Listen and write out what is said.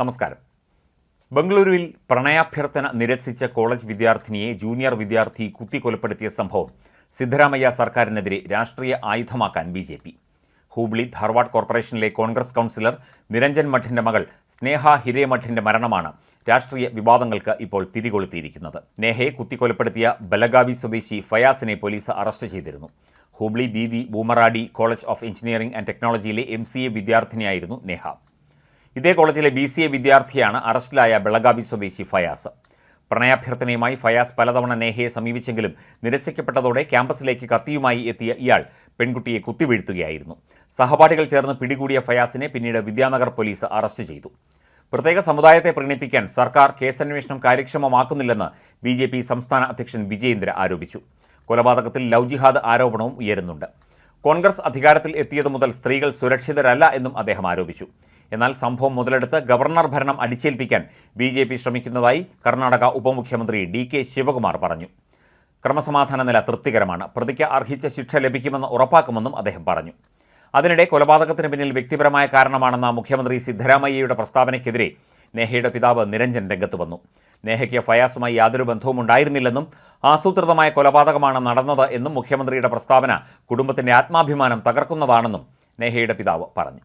നമസ്കാരം. ബംഗളൂരുവിൽ പ്രണയാഭ്യർത്ഥന നിരസിച്ച കോളേജ് വിദ്യാർത്ഥിനിയെ ജൂനിയർ വിദ്യാർത്ഥി കുത്തിക്കൊലപ്പെടുത്തിയ സംഭവം സിദ്ധരാമയ്യ സർക്കാരിനെതിരെ രാഷ്ട്രീയ ആയുധമാക്കാൻ B J P. Hubli Dharwad കോർപ്പറേഷനിലെ കോൺഗ്രസ് കൗൺസിലർ നിരഞ്ജൻ മഠിന്റെ മകൾ സ്നേഹ ഹിരേമഠിന്റെ മരണമാണ് രാഷ്ട്രീയ വിവാദങ്ങൾക്ക് ഇപ്പോൾ തിരികൊളുത്തിയിരിക്കുന്നത്. നേഹയെ കുത്തിക്കൊലപ്പെടുത്തിയ ബലഗാവി സ്വദേശി ഫയാസിനെ പോലീസ് അറസ്റ്റ് ചെയ്തിരുന്നു. Hubli B V Bhoomaraddi college of engineering and ടെക്നോളജിയിലെ M C A വിദ്യാർത്ഥിനിയായിരുന്നു നേഹ. ഇതേ കോളേജിലെ ബി സി എ വിദ്യാർത്ഥിയാണ് അറസ്റ്റിലായ ബെളഗാവി സ്വദേശി ഫയാസ്. പ്രണയാഭ്യർത്ഥനയുമായി ഫയാസ് പലതവണ നേഹയെ സമീപിച്ചെങ്കിലും നിരസിക്കപ്പെട്ടതോടെ ക്യാമ്പസിലേക്ക് കത്തിയുമായി എത്തിയ ഇയാൾ പെൺകുട്ടിയെ കുത്തിവീഴ്ത്തുകയായിരുന്നു. സഹപാഠികൾ ചേർന്ന് പിടികൂടിയ ഫയാസിനെ പിന്നീട് വിദ്യാനഗർ പോലീസ് അറസ്റ്റ് ചെയ്തു. പ്രത്യേക സമുദായത്തെ പ്രീണിപ്പിക്കാൻ സർക്കാർ കേസന്വേഷണം കാര്യക്ഷമമാക്കുന്നില്ലെന്ന് ബി ജെ പി സംസ്ഥാന അധ്യക്ഷൻ വിജയേന്ദ്ര ആരോപിച്ചു. കൊലപാതകത്തിൽ ലവ് ജിഹാദ് ആരോപണവും ഉയരുന്നുണ്ട്. കോൺഗ്രസ് അധികാരത്തിൽ എത്തിയതു മുതൽ സ്ത്രീകൾ സുരക്ഷിതരല്ല എന്നും അദ്ദേഹം ആരോപിച്ചു. എന്നാൽ സംഭവം മുതലെടുത്ത് ഗവർണർ ഭരണം അടിച്ചേൽപ്പിക്കാൻ ബി ജെ പി ശ്രമിക്കുന്നതായി കർണാടക ഉപമുഖ്യമന്ത്രി ഡി കെ ശിവകുമാർ പറഞ്ഞു. ക്രമസമാധാന നില തൃപ്തികരമാണ്. പ്രതിക്ക് അർഹിച്ച ശിക്ഷ ലഭിക്കുമെന്ന് ഉറപ്പാക്കുമെന്നും അദ്ദേഹം പറഞ്ഞു. അതിനിടെ കൊലപാതകത്തിന് പിന്നിൽ വ്യക്തിപരമായ കാരണമാണെന്ന മുഖ്യമന്ത്രി സിദ്ധരാമയ്യയുടെ പ്രസ്താവനയ്ക്കെതിരെ നേഹയുടെ പിതാവ് നിരഞ്ജൻ രംഗത്ത് വന്നു. നേഹയ്ക്ക് ഫയാസുമായി യാതൊരു ബന്ധവും ഉണ്ടായിരുന്നില്ലെന്നും ആസൂത്രിതമായ കൊലപാതകമാണ് നടന്നത് എന്നും മുഖ്യമന്ത്രിയുടെ പ്രസ്താവന കുടുംബത്തിന്റെ ആത്മാഭിമാനം തകർക്കുന്നതാണെന്നും നേഹയുടെ പിതാവ് പറഞ്ഞു.